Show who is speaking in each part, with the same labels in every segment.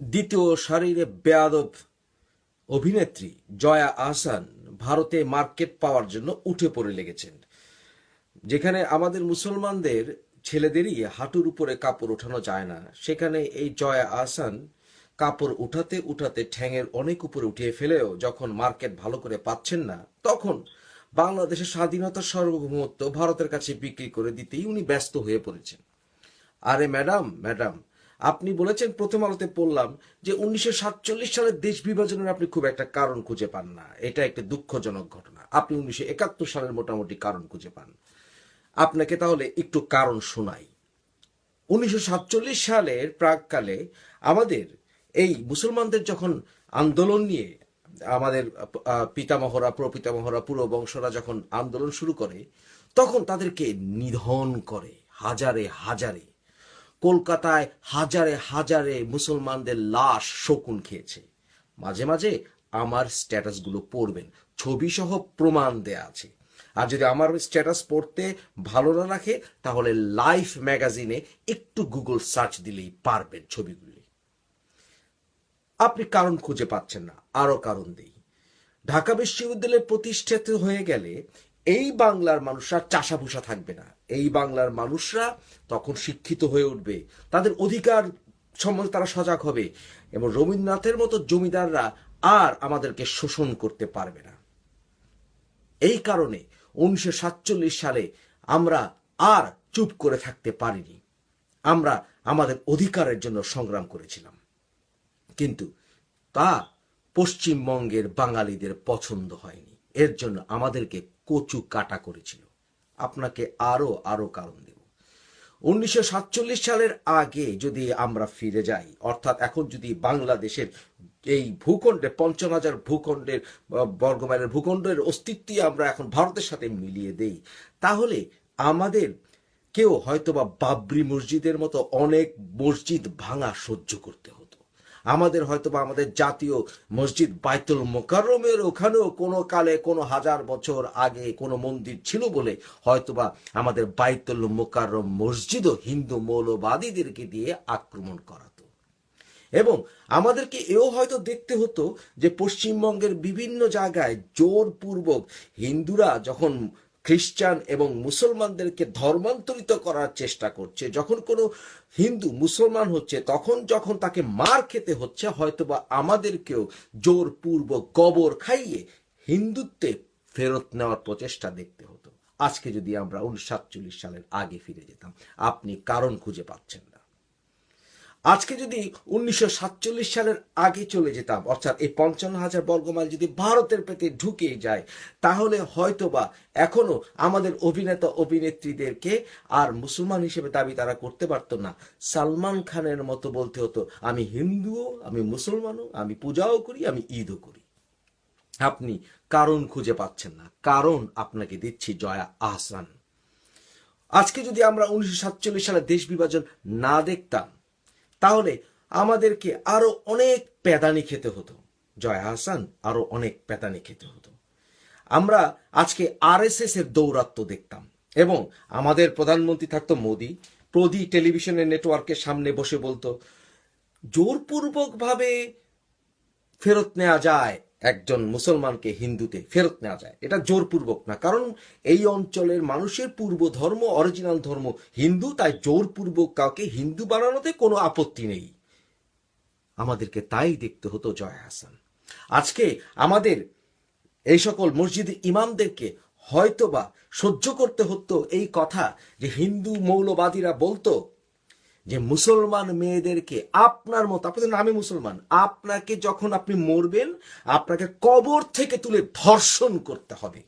Speaker 1: দ্বিতীয় শরীরে বেয়াদব অভিনেত্রী জয়া আহসান ভারতে মার্কেট পাওয়ার জন্য উঠে পড়ে লেগেছেন, যেখানে আমাদের মুসলমানদের ছেলেদেরই হাঁটুর উপরে কাপড় ওঠানো যায় না। সেখানে এই জয়া আহসান কাপড় উঠাতে উঠাতে ঠ্যাঙের অনেক উপরে উঠিয়ে ফেলেও যখন মার্কেট ভালো করে পাচ্ছেন না, তখন বাংলাদেশের স্বাধীনতার সার্বভৌমত্ব ভারতের কাছে বিক্রি করে দিতেই উনি ব্যস্ত হয়ে পড়েছেন। আরে ম্যাডাম ম্যাডাম আপনি বলেছেন প্রথম আলোতে পড়লাম যে উনিশশো সালের দেশ বিভাজনের আপনি খুব একটা কারণ খুঁজে পান না। এটা একটা দুঃখজনক ঘটনা। আপনি উনিশশো একাত্তর সালের মোটামুটি কারণ খুঁজে পান। আপনাকে তাহলে একটু কারণ শোনাই। উনিশশো সাতচল্লিশ সালের প্রাককালে আমাদের এই মুসলমানদের যখন আন্দোলন নিয়ে আমাদের পিতামহরা, প্রপিতামহরা পুরো বংশরা যখন আন্দোলন শুরু করে, তখন তাদেরকে নিধন করে হাজারে হাজারে। কলকাতায় হাজারে হাজারে মুসলমানদের লাশ শকুন খেয়েছে। মাঝে মাঝে আমার স্ট্যাটাসগুলো পড়বেন ছবি সহ প্রমাণ দেয়া আছে। আর যদি আমার স্ট্যাটাস পড়তে ভালো না রাখে, তাহলে লাইফ ম্যাগাজিনে একটু গুগল সার্চ দিলেই পারবেন ছবিগুলি। আপনি কারণ খুঁজে পাচ্ছেন না আরও কারণ দেই। ঢাকা বিশ্ববিদ্যালয় প্রতিষ্ঠিত হয়ে গেলে এই বাংলার মানুষরা চাষাভুষা থাকবে না। এই বাংলার মানুষরা তখন শিক্ষিত হয়ে উঠবে। তাদের অধিকার সম্বন্ধে তারা সজাগ হবে এবং রবীন্দ্রনাথের মতো জমিদাররা আর আমাদেরকে শোষণ করতে পারবে না। এই কারণে উনিশশো সাতচল্লিশ সালে আমরা আর চুপ করে থাকতে পারিনি। আমরা আমাদের অধিকারের জন্য সংগ্রাম করেছিলাম। কিন্তু তা পশ্চিমবঙ্গের বাঙালিদের পছন্দ হয়নি। এর জন্য আমাদেরকে কচু কাটা করেছিল। আপনাকে আরও আরও কারণ দেব। উনিশশো সাতচল্লিশ সালের আগে যদি আমরা ফিরে যাই অর্থাৎ এখন যদি বাংলাদেশের এই ভূখণ্ডে পঞ্চান্ন হাজার ভূখণ্ডের আহ, বর্গমাইলের ভূখণ্ডের অস্তিত্বই আমরা এখন ভারতের সাথে মিলিয়ে দেই তাহলে আমাদের কেউ হয়তোবা বাবরি মসজিদের মতো অনেক মসজিদ ভাঙা সহ্য করতে হতো আমাদের হয়তো বা আমাদের জাতীয় মসজিদ বাইতুল মোকাররমের ওখানেও কোনো কালে কোনো হাজার বছর আগে কোনো মন্দির ছিল বলে হয়তোবা আমাদের বাইতুল মোকাররম মসজিদও হিন্দু মৌলবাদীদেরকে দিয়ে আক্রমণ করাতো। এবং আমাদেরকে এও হয়তো দেখতে হতো যে পশ্চিমবঙ্গের বিভিন্ন জায়গায় জোরপূর্বক হিন্দুরা যখন খ্রিস্টান এবং মুসলমানদেরকে ধর্মান্তরিত করার চেষ্টা করছে। যখন কোনো হিন্দু মুসলমান হচ্ছে, তখন যখন তাকে মার খেতে হচ্ছে, হয়তোবা আমাদেরকেও জোরপূর্বক গবর খাইয়ে হিন্দুত্বে ফেরত নেওয়ার প্রচেষ্টা দেখতে হতো। আজকে যদি আমরা উনিশশো সাতচল্লিশ সালের আগে ফিরে যেতাম, আপনি কারণ খুঁজে পাচ্ছেন আজকে যদি উনিশশো সাতচল্লিশ সালের আগে চলে যেতাম, অর্থাৎ এই পঞ্চান্ন হাজার বর্গমাইল যদি ভারতের পেতে ঢুকে যায়, তাহলে হয়তোবা এখনও আমাদের অভিনেতা, অভিনেত্রীদেরকে আর মুসলমান হিসেবে দাবি তারা করতে পারতো না। সালমান খানের মতো বলতে হতো, আমি হিন্দুও, আমি মুসলমানও, আমি পূজাও করি, আমি ঈদও করি। আপনি কারণ খুঁজে পাচ্ছেন না। কারণ আপনাকে দিচ্ছি জয়া আহসান। আজকে যদি আমরা উনিশশো সাতচল্লিশ সালে দেশ বিভাজন না দেখতাম তাহলে আমাদেরকে আরও অনেক প্যাদানি খেতে হতো। জয় আহসান আরও অনেক প্যাদানি খেতে হতো। আমরা আজকে আরএসএস এর দৌরাত্ম দেখতাম এবং আমাদের প্রধানমন্ত্রী থাকতো মোদি। প্রদি টেলিভিশনের নেটওয়ার্কের সামনে বসে বলতো, জোরপূর্বকভাবে ফেরত নেওয়া যায় একজন মুসলমানকে হিন্দুতে ফেরত নেওয়া যায়। এটা জোরপূর্বক না, কারণ এই অঞ্চলের মানুষের পূর্ব ধর্ম অরিজিনাল ধর্ম হিন্দু, তাই জোরপূর্বক কাউকে হিন্দু বানানোতে কোনো আপত্তি নেই। আমাদেরকে তাই দেখতে হতো জয় হাসান। আজকে আমাদের এই সকল মসজিদ ইমামদেরকে হয়তোবা সহ্য করতে হতো এই কথা যে হিন্দু মৌলবাদীরা বলতো যে মুসলমান মেয়েদেরকে আপনার মতো, আপনাদের নামে মুসলমান, আপনাকে যখন আপনি মরবেন, আপনাকে কবর থেকে তুলে ধর্ষণ করতে হবে।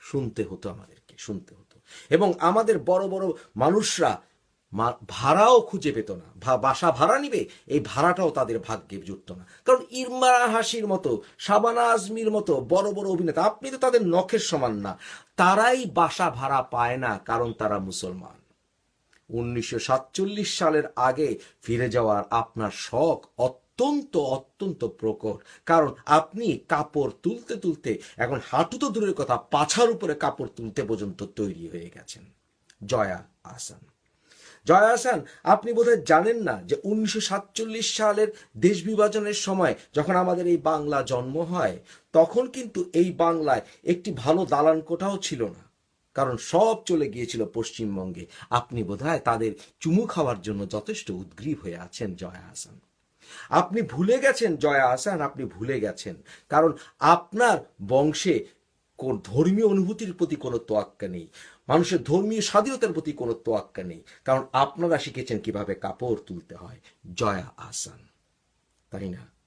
Speaker 1: শুনতে হতো আমাদেরকে, শুনতে হতো। এবং আমাদের বড় বড় মানুষরা ভাড়াও খুঁজে পেত না। বাসা ভাড়া নিবে, এই ভাড়াটাও তাদের ভাগ্যে জুটত না। কারণ ইরমারা হাসির মতো, শাবানা আজমির মতো বড় বড় অভিনেতা, আপনি তো তাদের নখের সমান না। তারাই বাসা ভাড়া পায় না, কারণ তারা মুসলমান। উনিশশো সাতচল্লিশ সালের আগে ফিরে যাওয়ার আপনার শখ অত্যন্ত অত্যন্ত প্রকট। কারণ আপনি কাপড় তুলতে তুলতে এখন হাঁটু তো দূরের কথা, পাছার উপরে কাপড় তুলতে পর্যন্ত তৈরি হয়ে গেছেন। জয়া আসান জয়া আসান আপনি বোধহয় জানেন না যে উনিশশো সাতচল্লিশ সালের দেশ বিভাজনের সময় যখন আমাদের এই বাংলা জন্ম হয়, তখন কিন্তু এই বাংলায় একটি ভালো দালান কোঠাও ছিল না। কারণ সব চলে গিয়েছিল পশ্চিমবঙ্গে। আপনি বোধহয় তাদের চুমু খাওয়ার জন্য যথেষ্ট উদ্গ্রীব হয়ে আছেন, জয়া হাসান। আপনি ভুলে গেছেন, জয়া হাসান, আপনি ভুলে গেছেন। কারণ আপনার বংশে কোন ধর্মীয় অনুভূতির প্রতি কোনো তোয়াক্কা নেই। মানুষের ধর্মীয় স্বাধীনতার প্রতি কোনো তোয়াক্কা নেই। কারণ আপনারা শিখেছেন কীভাবে কাপড় তুলতে হয়। জয়া আসান তাই না?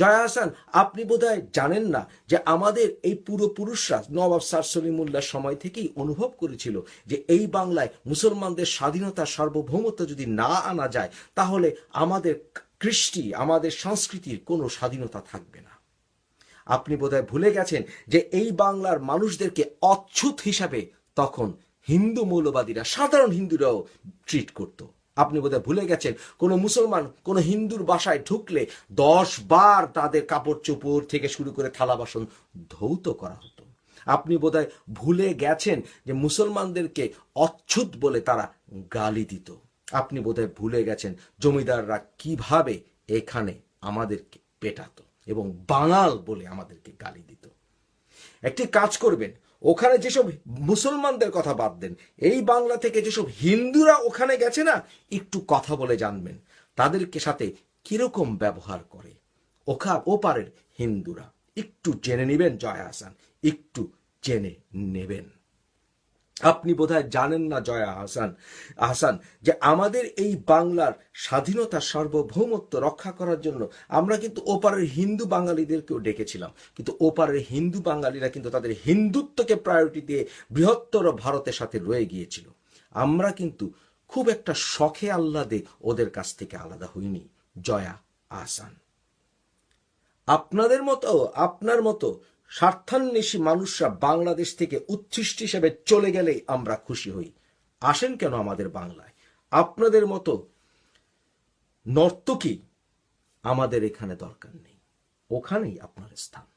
Speaker 1: জয়া হাসান, আপনি বোধহয় জানেন না যে আমাদের এই পূর্বপুরুষরা নবাব স্যার সলিমুল্লাহ সময় থেকেই অনুভব করেছিল যে এই বাংলায় মুসলমানদের স্বাধীনতা সার্বভৌমত্ব যদি না আনা যায়, তাহলে আমাদের কৃষ্টি, আমাদের সংস্কৃতির কোনো স্বাধীনতা থাকবে না। আপনি বোধহয় ভুলে গেছেন যে এই বাংলার মানুষদেরকে অচ্ছুত হিসাবে তখন হিন্দু মৌলবাদীরা, সাধারণ হিন্দুরাও ট্রিট করত। আপনি বোধহয় ভুলে গেছেন, কোনো মুসলমান, কোনো হিন্দুর বাসায় ঢুকলে দশ বার তাদের কাপড় চোপড় থেকে শুরু করে থালা বাসন ধৌত করা হতো। আপনি বোধহয় ভুলে গেছেন যে মুসলমানদেরকে অচ্ছুত বলে তারা গালি দিত। আপনি বোধহয় ভুলে গেছেন জমিদাররা কীভাবে এখানে আমাদেরকে পেটাতো এবং বাঙাল বলে আমাদেরকে গালি দিত। একটি কাজ করবেন ওখানে যেসব মুসলমানদের কথা বাদ দেন, এই বাংলা থেকে যেসব হিন্দুরা ওখানে গেছে না, একটু কথা বলে জানবেন। তাদেরকে সাথে কীরকম ব্যবহার করে? ওখা ওপারের হিন্দুরা। একটু জেনে নেবেন, জয়া হাসান, একটু জেনে নেবেন। আপনি বোধহয় জানেন না, জয়া হাসান হাসান, যে আমাদের এই বাংলার স্বাধীনতা, সার্বভৌমত্ব রক্ষা করার জন্য আমরা কিন্তু ওপারের হিন্দু বাঙালিদেরকেও ডেকেছিলাম। কিন্তু ওপারের হিন্দু বাঙালিরা কিন্তু তাদের হিন্দুত্বকে প্রায়োরিটি দিয়ে বৃহত্তর ভারতের সাথে রয়ে গিয়েছিল। আমরা কিন্তু খুব একটা শখে আহ্লাদে ওদের কাছ থেকে আলাদা হইনি, জয়া আসান আপনাদের মতো, আপনার মতো স্বার্থান্বেষী মানুষরা বাংলাদেশ থেকে উচ্ছিষ্ট হিসেবে চলে গেলেই আমরা খুশি হই। আসেন কেন আমাদের বাংলায়? আপনাদের মতো নর্তকী আমাদের এখানে দরকার নেই। ওখানেই আপনার স্থান।